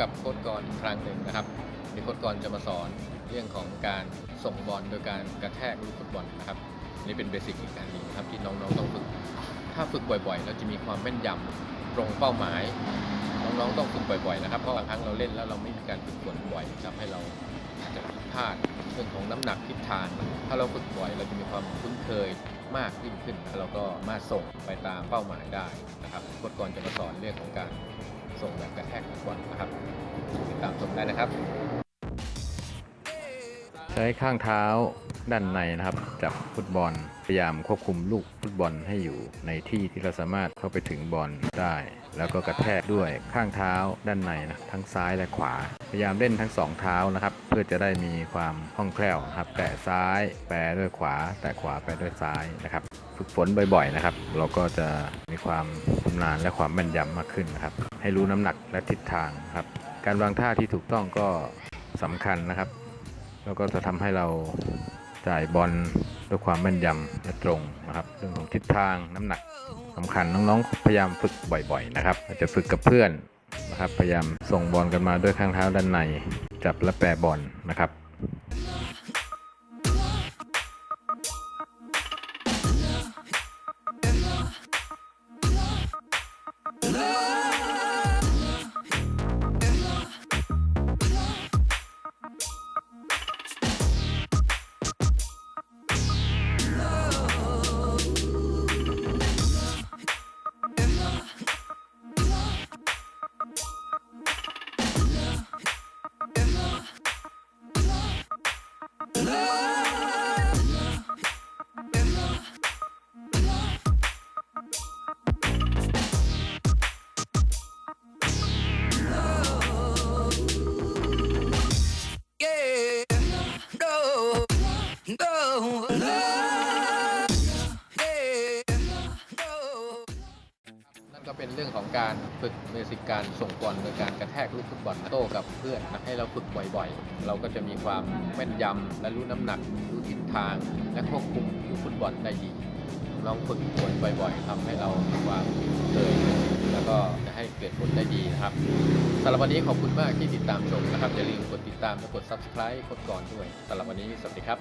กับโค้ดกรอีกครั้งหนึ่งนะครับมีโค้ดกรจะมาสอนเรื่องของการส่งบอลโดยการกระแทกลูกฟุตบอลนะครับนี่เป็นเบสิกอีกอันหนึ่งครับที่น้องๆต้องฝึก ถ้าฝึกบ่อยๆ เราจะมีความแม่นยำตรงเป้าหมาย น้องๆต้องฝึกบ่อยๆนะครับเพราะบางครั้งเราเล่นแล้วเราไม่มีการฝึกฝนบ่อยทำให้เราอาจจะผิดพลาดเรื่องของน้ำหนักทิศทางถ้าเราฝึกบ่อยเราจะมีความคุ้นเคยมากยิ่งขึ้นแล้วเราก็มาส่งไปตามเป้าหมายได้นะครับโค้ชกรจะมาสอนเรื่องของการ ส่งแบบกระแทกฟุตบอลนะครับติดตามชมได้นะครับ ใช้ข้างเท้าด้านในนะครับจับฟุตบอลพยายามควบคุมลูกฟุตบอลให้อยู่ในที่ที่เราสามารถเข้าไปถึงบอลได้ แล้วก็กระแทกด้วยข้างเท้าด้านในนะทั้งซ้ายและขวา พยายามเล่นทั้งสองเท้านะครับเพื่อจะได้มีความคล่องแคล่วนะครับ แตะซ้ายแปรด้วยขวา แตะขวาแปรด้วยซ้ายนะครับ ฝึกฝนบ่อยๆนะครับ เราก็จะมีความชำนาญและความแม่นยำมากขึ้นนะครับ ให้รู้น้ำหนักและทิศทางครับ การวางท่าที่ถูกต้องก็สำคัญนะครับ แล้วก็จะทำให้เราจ่ายบอลด้วยความแม่นยำและตรงนะครับ เรื่องของทิศทางน้ำหนักสำคัญน้องๆ พยายามฝึกบ่อยๆนะครับอาจจะฝึกกับเพื่อนนะครับ พยายามส่งบอลกันมาด้วยข้างเท้าด้านใน จับและแปรบอลนะครับ นั่นก็เป็นเรื่องของการฝึกเบสิกการส่งบอลโดยการกระแทกลูกฟุตบอลโต้กับเพื่อนนะให้เราฝึกบ่อยๆ เราก็จะมีความแม่นยำและรู้น้ำหนักรู้ทิศทาง และควบคุมลูกฟุตบอลได้ดีลองฝึกฝนบ่อยๆทำให้เรามีความเคยแล้วก็จะให้เกิดผลได้ดีนะครับ สำหรับวันนี้ขอบคุณมากที่ติดตามชมนะครับอย่าลืมกดติดตามและกด subscribe กดก่อนด้วยสำหรับวันนี้สวัสดีครับ